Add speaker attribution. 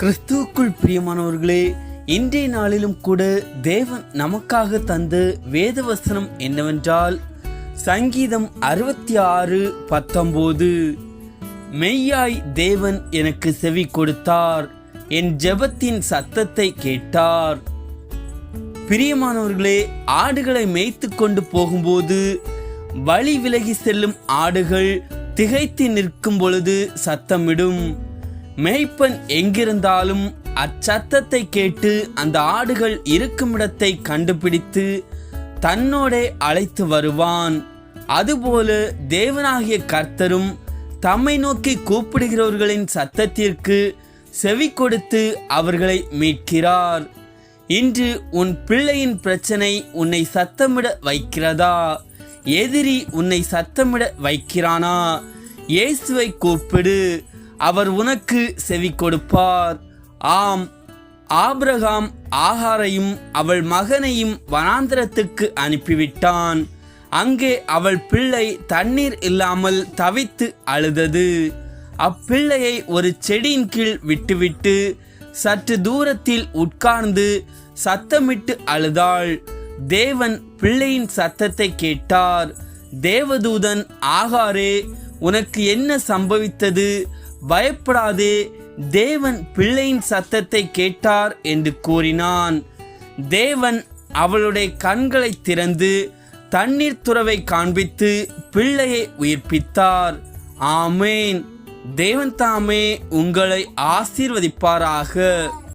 Speaker 1: கிறிஸ்துவுக்குள் பிரியமானவர்களே இன்றைய நாளிலும் கூட தேவன் நமக்காக தந்த வேதவசனம் என்னவென்றால் சங்கீதம் அறுபத்தி ஆறு பத்தொன்பது மெய்யாய் தேவன் எனக்கு செவி கொடுத்தார் என் ஜெபத்தின் சத்தத்தை கேட்டார். பிரியமானவர்களே ஆடுகளை மேய்த்து கொண்டு போகும்போது வழி விலகி செல்லும் ஆடுகள் திகைத்து நிற்கும் பொழுது சத்தமிடும். மேய்ப்பன் எங்கிருந்தாலும் அச்சத்தத்தை கேட்டு அந்த ஆடுகள் இருக்கும் இடத்தை கண்டுபிடித்து தன்னோடே அழைத்து வருவான். அதுபோல தேவனாகிய கர்த்தரும் தம்மை நோக்கி கூப்பிடுகிறவர்களின் சத்தத்திற்கு செவி கொடுத்து அவர்களை மீட்கிறார். இன்று உன் பிள்ளையின் பிரச்சனை உன்னை சத்தமிட வைக்கிறதா? எதிரி உன்னை சத்தமிட வைக்கிறானா? இயேசுவை கூப்பிடு. அவர் உனக்கு செவி கொடுப்பார். ஆம் ஆபிரகாம் ஆகாரையும் அவள் மகனையும் வனாந்திரத்துக்கு அனுப்பிவிட்டான். அங்கே அவள் பிள்ளை தண்ணீர் இல்லாமல் தவித்து அழுதது. அப்பிள்ளையை ஒரு செடியின் கீழ் விட்டுவிட்டு சற்று தூரத்தில் உட்கார்ந்து சத்தமிட்டு அழுதாள். தேவன் பிள்ளையின் சத்தத்தை கேட்டார். தேவதூதன் ஆகாரே உனக்கு என்ன சம்பவித்தது? பயப்படாதே தேவன் பிள்ளையின் சத்தத்தை கேட்டார் என்று கூறினான். தேவன் அவளுடைய கண்களை திறந்து தண்ணீர் துறவை காண்பித்து பிள்ளையை உயிர்ப்பித்தார். ஆமேன். தேவன் தாமே உங்களை ஆசீர்வதிப்பாராக.